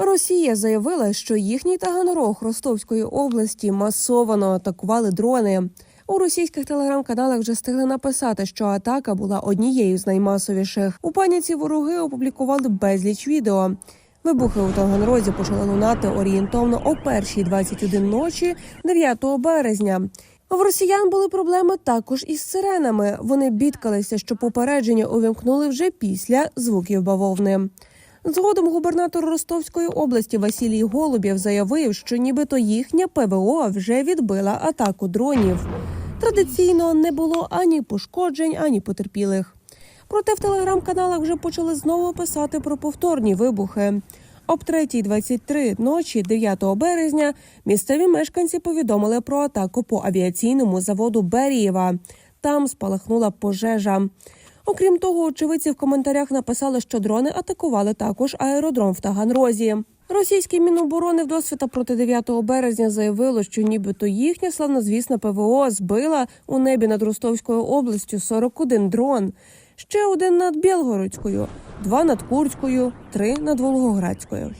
Росія заявила, що їхній Таганрог Ростовської області масовано атакували дрони. У російських телеграм-каналах вже встигли написати, що атака була однією з наймасовіших. У паніці вороги опублікували безліч відео. Вибухи у Таганрозі почали лунати орієнтовно о першій 21 ночі 9 березня. В росіян були проблеми також із сиренами. Вони бідкалися, що попередження увімкнули вже після звуків бавовни. Згодом губернатор Ростовської області Василій Голубєв заявив, що нібито їхня ПВО вже відбила атаку дронів. Традиційно не було ані пошкоджень, ані потерпілих. Проте в телеграм-каналах вже почали знову писати про повторні вибухи. Об 3.23 ночі 9 березня місцеві мешканці повідомили про атаку по авіаційному заводу Берієва. Там спалахнула пожежа. Окрім того, очевидці в коментарях написали, що дрони атакували також аеродром в Таганрозі. Російське міноборони вдосвіта проти 9 березня заявило, що нібито їхня славнозвісна ПВО збила у небі над Ростовською областю 41 дрон, ще один над Білгородською, два над Курською, три над Волгоградською.